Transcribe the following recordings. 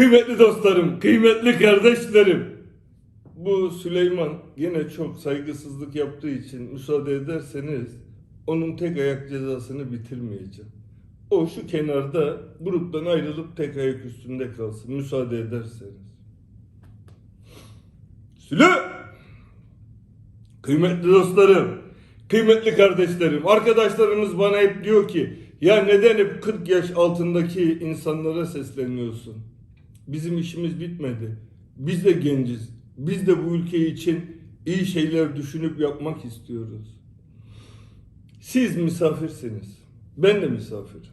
Kıymetli dostlarım, kıymetli kardeşlerim. Bu Süleyman yine çok saygısızlık yaptığı için müsaade ederseniz onun tek ayak cezasını bitirmeyeceğim. O şu kenarda gruptan ayrılıp tek ayak üstünde kalsın müsaade ederseniz. Süle! Kıymetli dostlarım, kıymetli kardeşlerim, arkadaşlarımız bana hep diyor ki ya neden hep 40 yaş altındaki insanlara sesleniyorsun? Bizim işimiz bitmedi. Biz de genciz. Biz de bu ülke için iyi şeyler düşünüp yapmak istiyoruz. Siz misafirsiniz. Ben de misafirim.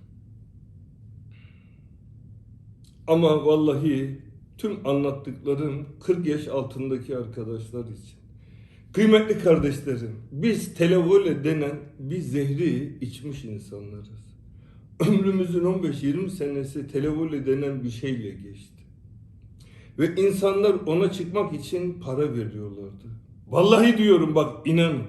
Ama vallahi tüm anlattıklarım 40 yaş altındaki arkadaşlar için. Kıymetli kardeşlerim, biz televole denen bir zehri içmiş insanlarız. Ömrümüzün 15-20 senesi televole denen bir şeyle geçti. Ve insanlar ona çıkmak için para veriyorlardı. Vallahi diyorum bak inanın.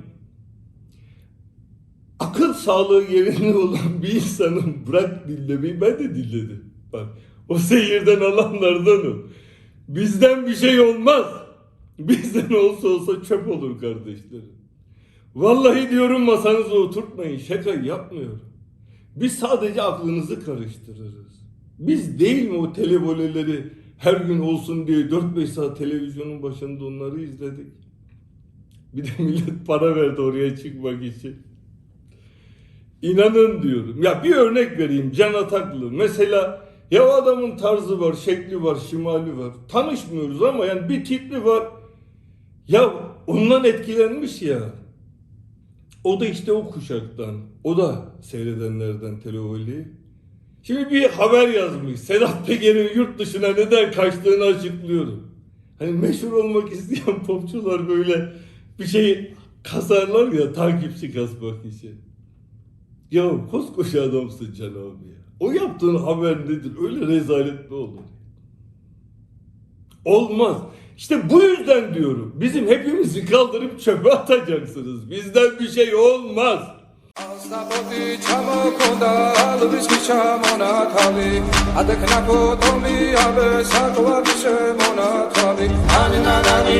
Akıl sağlığı yerinde olan bir insanın bırak dinlemeyi ben de dinledim. Bak o seyirden alanlardanım. Bizden bir şey olmaz. Bizden olsa olsa çöp olur kardeşlerim. Vallahi diyorum masanıza oturtmayın. Şaka yapmıyorum. Biz sadece aklınızı karıştırırız. Biz değil mi o televoleleri her gün olsun diye 4-5 saat televizyonun başında onları izledik. Bir de millet para verdi oraya çıkmak için. İnanın diyorum. Ya bir örnek vereyim Can Ataklı. Mesela ya adamın tarzı var, şekli var, şimali var. Tanışmıyoruz ama yani bir tipli var. Ya ondan etkilenmiş ya. O da işte o kuşaktan. O da seyredenlerden televoli. Şimdi bir haber yazmış. Sedat Peker'in yurt dışına neden kaçtığını açıklıyorum. Hani meşhur olmak isteyen popçular böyle bir şey kasarlar ya takipçi kasmak için. Ya koskoca adamsın Can abi ya. O yaptığın haber nedir? Öyle rezalet mi olur? Olmaz. İşte bu yüzden diyorum. Bizim hepimizi kaldırıp çöpe atacaksınız. Bizden bir şey olmaz. ალსტაბოდი ჩამოკონდა ალვის ჩამონათალი ადეკნაკო თომი აბე საკვარი შემონათალი. ანანანი